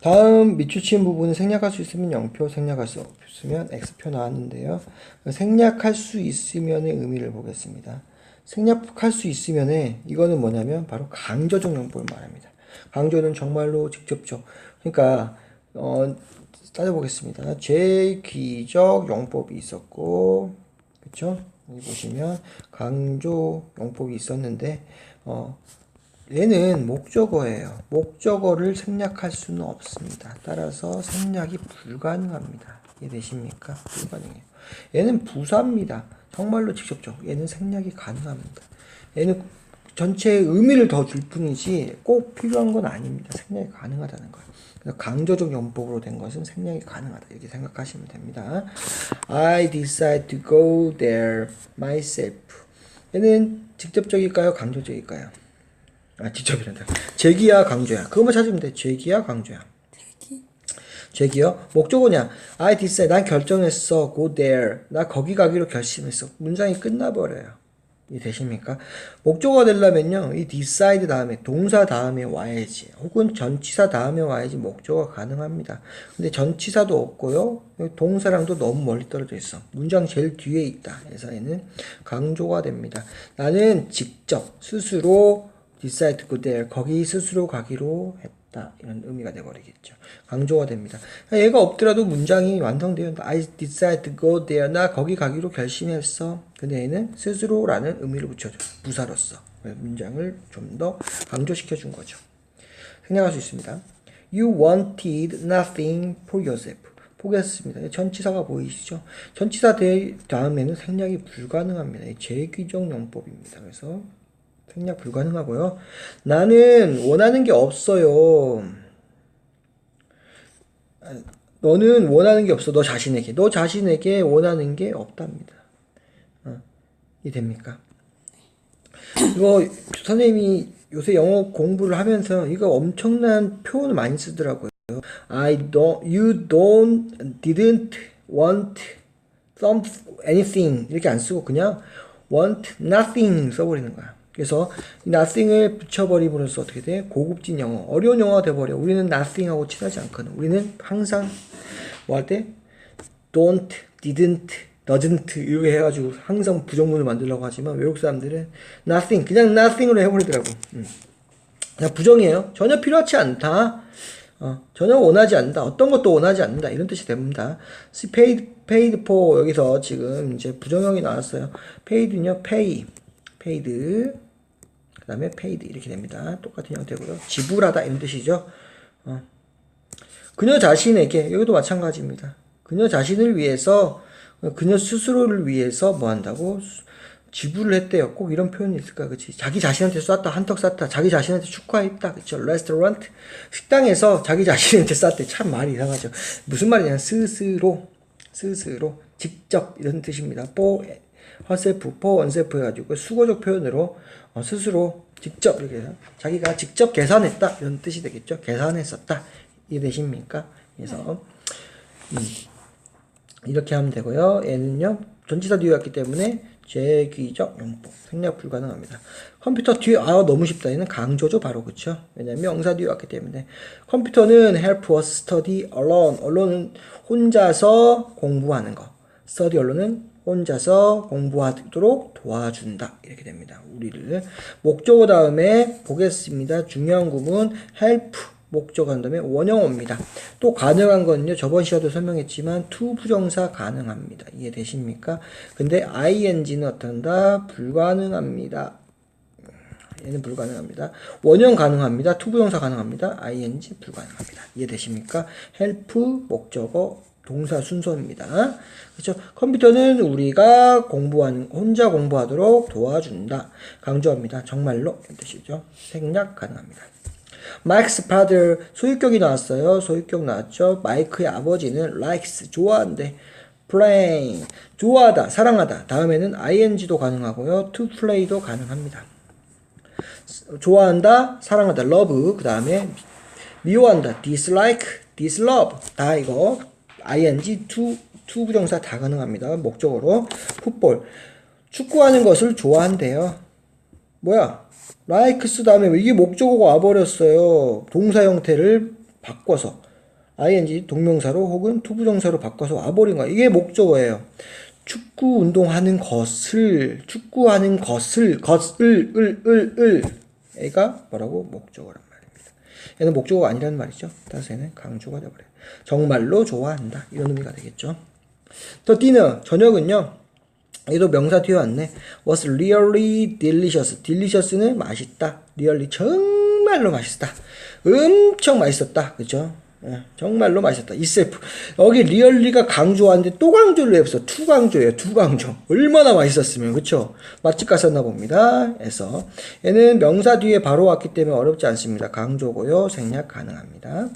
다음 밑줄친 부분은 생략할 수 있으면 0표, 생략할 수 없으면 X표 나왔는데요. 생략할 수 있으면의 의미를 보겠습니다. 생략할 수 있으면의 이거는 뭐냐면 바로 강조적 용법을 말합니다. 강조는 정말로 직접적. 그러니까 어, 따져보겠습니다. 제귀적 용법이 있었고? 여기 보시면 강조 용법이 있었는데, 어, 얘는 목적어예요. 목적어를 생략할 수는 없습니다. 따라서 생략이 불가능합니다. 이해되십니까? 불가능해요. 얘는 부사입니다. 정말로 직접적. 얘는 생략이 가능합니다. 얘는 전체의 의미를 더 줄 뿐이지 꼭 필요한 건 아닙니다. 생략이 가능하다는 거예요. 그래서 강조적 용법으로 된 것은 생략이 가능하다. 이렇게 생각하시면 됩니다. I decide to go there myself. 얘는 직접적일까요? 강조적일까요? 아, 직접이란다. 제기야, 강조야. 그것만 찾으면 돼. 제기야, 강조야. 제기요? 목적어냐? I decide. 난 결정했어. Go there. 나 거기 가기로 결심했어. 문장이 끝나버려요. 이 되십니까? 목적어가 되려면요. 이 decide 다음에 동사 다음에 와야지. 혹은 전치사 다음에 와야지 목적어가 가능합니다. 근데 전치사도 없고요. 동사랑도 너무 멀리 떨어져 있어. 문장 제일 뒤에 있다. 그래서 얘는 강조가 됩니다. 나는 직접 스스로 decide to go there. 거기 스스로 가기로 했다. 이런 의미가 돼버리겠죠. 강조가 됩니다. 얘가 없더라도 문장이 완성되어 I decide to go there. 나 거기 가기로 결심했어. 근데 얘는 스스로라는 의미를 붙여줘. 부사로서. 문장을 좀 더 강조시켜 준 거죠. 생략할 수 있습니다. You wanted nothing for yourself. 보겠습니다. 전치사가 보이시죠? 전치사 대 다음에는 생략이 불가능합니다. 이 제귀적 용법입니다. 그래서 생략 불가능하고요. 나는 원하는 게 없어요. 아, 너는 원하는 게 없어. 너 자신에게. 너 자신에게 원하는 게 없답니다. 어, 이 됩니까? 이거 선생님이 요새 영어 공부를 하면서 이거 엄청난 표현을 많이 쓰더라고요. I don't, you don't, didn't want some anything 이렇게 안 쓰고 그냥 want nothing 써버리는 거야. 그래서 이 nothing을 붙여버림으로써 어떻게 돼? 고급진 영어, 어려운 영어가 돼버려. 우리는 nothing하고 친하지 않거든. 우리는 항상 뭐 할 때 don't, didn't, doesn't 이렇게 해가지고 항상 부정문을 만들려고 하지만 외국 사람들은 nothing, 그냥 nothing으로 해버리더라고. 음. 그냥 부정이에요. 전혀 필요하지 않다. 어, 전혀 원하지 않는다. 어떤 것도 원하지 않는다. 이런 뜻이 됩니다. Paid, paid for 여기서 지금 이제 부정형이 나왔어요. paid는요, pay, paid. 그 다음에 paid 이렇게 됩니다. 똑같은 형태고요. 지불하다 이런 뜻이죠. 어. 그녀 자신에게 여기도 마찬가지입니다. 그녀 자신을 위해서 어, 그녀 스스로를 위해서 뭐 한다고 지불을 했대요. 꼭 이런 표현이 있을까, 그치? 자기 자신한테 쐈다, 한턱 쐈다, 자기 자신한테 축하했다, 그쵸? 레스토랑트 식당에서 자기 자신한테 쐈대. 참 말이 이상하죠. 무슨 말이냐? 스스로, 스스로, 직접 이런 뜻입니다. For oneself 해가지고 수거적 표현으로 어, 스스로 직접 이렇게 자기가 직접 계산했다 이런 뜻이 되겠죠. 계산했었다 이해되십니까? 그래서 음, 이렇게 하면 되고요. 얘는요 전치사 뒤에 왔기 때문에 제귀적 용법 생략 불가능합니다. 컴퓨터 뒤에 아 너무 쉽다. 얘는 강조죠 바로 그쵸? 왜냐면 명사 뒤에 왔기 때문에 컴퓨터는 help us study alone. alone 혼자서 공부하는 거. study alone은 혼자서 공부하도록 도와준다. 이렇게 됩니다. 우리를. 목적어 다음에 보겠습니다. 중요한 구문 help 목적어 한 다음에 원형어입니다. 또 가능한 건요. 저번 시간도 설명했지만 to 부정사 가능합니다. 이해되십니까? 근데 ing는 어떤다? 불가능합니다. 얘는 불가능합니다. 원형 가능합니다. to 부정사 가능합니다. ing 불가능합니다. 이해되십니까? help 목적어 동사 순서입니다. 그렇죠? 컴퓨터는 우리가 공부하는 혼자 공부하도록 도와준다. 강조합니다. 정말로 뜻이죠. 생략 가능합니다. 마이크스 파들 소유격이 나왔어요. 소유격 나왔죠. 마이크의 아버지는 likes 좋아한대. playing 좋아하다, 사랑하다. 다음에는 ing도 가능하고요. to play도 가능합니다. 좋아한다, 사랑하다, love. 그 다음에 미워한다, dislike, dislove. 다 이거 ing, to, to 부정사 다 가능합니다. 목적으로 풋볼 축구하는 것을 좋아한대요. 뭐야? likes 다음에 이게 목적어가 와버렸어요. 동사 형태를 바꿔서 ing 동명사로 혹은 투부정사로 바꿔서 와버린 거야. 이게 목적어예요. 축구 운동하는 것을 축구하는 것을 것을 을 을 을 애가 뭐라고 목적어란 말입니다. 얘는 목적어가 아니라는 말이죠. 얘는 강조가 돼버려요. 정말로 좋아한다 이런 의미가 되겠죠. 또 dinner 저녁은요. 얘도 명사 뒤에 왔네. was really delicious. delicious는 맛있다. really 정말로 맛있다. 엄청 맛있었다. 그죠? 예, 정말로 맛있었다. itself. 여기 really가 강조하는데 또 강조를 해서 투 강조예요. 두 강조. 얼마나 맛있었으면 그쵸? 맛집 갔었나 봅니다. 해서 얘는 명사 뒤에 바로 왔기 때문에 어렵지 않습니다. 강조고요. 생략 가능합니다.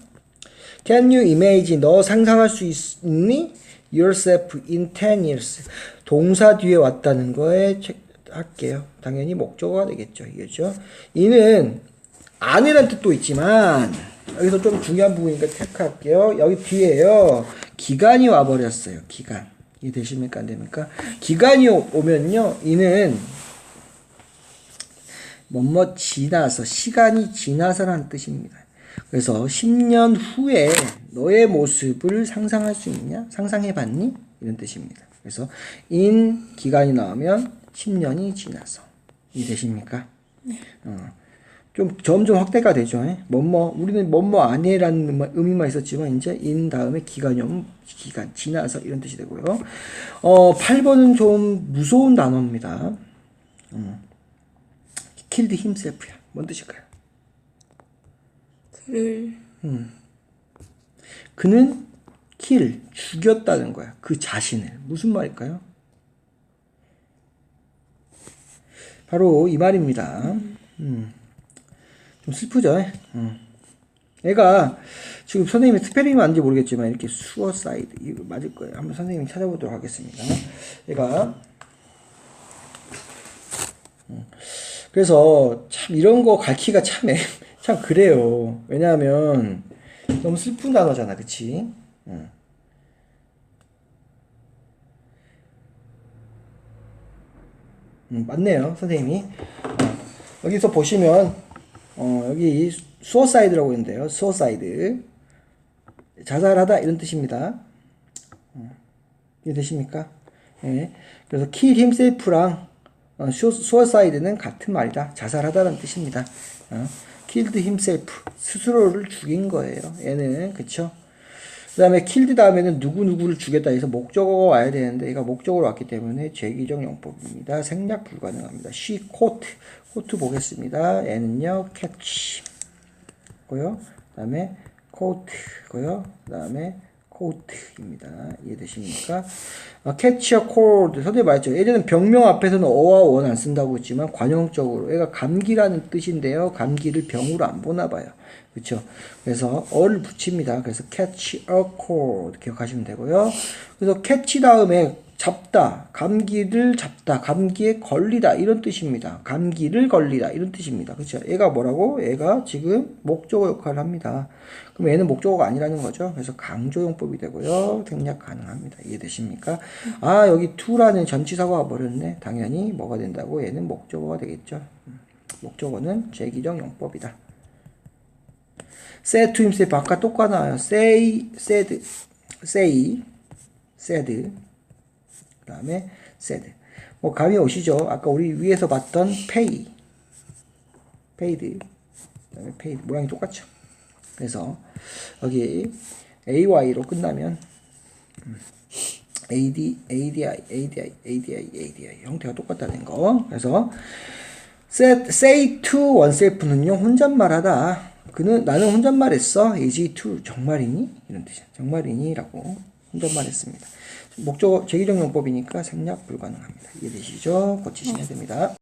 Can you imagine? 너 상상할 수 있니? Yourself in 10 years. 동사 뒤에 왔다는 거에 체- 할게요. 당연히 목적어가 되겠죠. 이게죠. 이는 아니란 뜻도 있지만 여기서 좀 중요한 부분이니까 체크할게요. 여기 뒤에요. 기간이 와버렸어요. 기간. 이해되십니까? 안 됩니까? 기간이 오- 오면요. 이는 뭐뭐 지나서 시간이 지나서라는 뜻입니다. 그래서 10년 후에 너의 모습을 상상할 수 있냐? 상상해 봤니? 이런 뜻입니다. 그래서 in 기간이 나오면 10년이 지나서 이해되십니까? 어. 좀 점점 확대가 되죠. 예? 뭐뭐 우리는 뭐뭐 아니라는 의미- 의미만 있었지만 이제 in 다음에 오면 기간 지나서 이런 뜻이 되고요. 어 8번은 좀 무서운 단어입니다. 음. killed himself야. 뭔 뜻일까요? 그를 그는 kill 죽였다는 거야. 그 자신을 무슨 말일까요? 바로 이 말입니다. 음. 좀 슬프죠. 음. 애가 지금 선생님이 스페링이 맞는지 모르겠지만 이렇게 수어사이드 이거 맞을 거예요. 한번 선생님이 찾아보도록 하겠습니다. 얘가 음. 그래서 참 이런 거 가르치기가 참, 애- 참 그래요. 왜냐하면 너무 슬픈 단어잖아, 그치? 응. 음, 맞네요, 선생님이. 어, 여기서 보시면, 어, 여기 수어사이드라고 있는데요. 수어사이드. 자살하다 이런 뜻입니다. 어, 이해되십니까? 예. 그래서 kill himself랑 어, suicide는 같은 말이다. 자살하다는 뜻입니다. 어, killed himself 스스로를 죽인 거예요. 얘는 그쵸? 그 다음에 killed 다음에는 누구 누구를 죽였다 해서 목적어가 와야 되는데 얘가 목적어로 왔기 때문에 제기적 용법입니다. 생략 불가능합니다. she caught caught 보겠습니다. 얘는요 catch 고요. 그 다음에 coat고요. 그 다음에 coat입니다. 이해되십니까? 아, a cold. 선생님 말했죠. 예전엔 병명 앞에서는 어와 원 안 쓴다고 했지만 관용적으로 얘가 감기라는 뜻인데요. 감기를 병으로 안 보나 봐요. 그렇죠? 그래서 어를 붙입니다. 그래서 a cold 기억하시면 되고요. 그래서 catch 다음에 잡다, 감기를 잡다, 감기에 걸리다 이런 뜻입니다. 감기를 걸리다 이런 뜻입니다. 그렇죠? 얘가 뭐라고? 얘가 지금 목적어 역할을 합니다. 그럼 얘는 목적어가 아니라는 거죠. 그래서 강조용법이 되고요. 생략 가능합니다. 이해되십니까? 아 여기 to라는 전치사가 와버렸네. 당연히 뭐가 된다고? 얘는 목적어가 되겠죠. 음, 목적어는 제기적 용법이다. say to himself 아까 똑같아요. say, said, say, said. 그 다음에 said. 뭐 감이 오시죠? 아까 우리 위에서 봤던 pay, paid. 그 다음에 paid. 모양이 똑같죠? 그래서 여기 ay로 끝나면 음, ad, adi, adi, adi, adi 형태가 똑같다는 거. 그래서 say, say to oneself는요 혼잣말하다. 그는 나는 혼잣말했어. is to 정말이니? 이런 뜻이야. 정말이니라고 혼잣말했습니다. 목적 제기적 용법이니까 생략 불가능합니다. 이해되시죠? 고치시면 됩니다.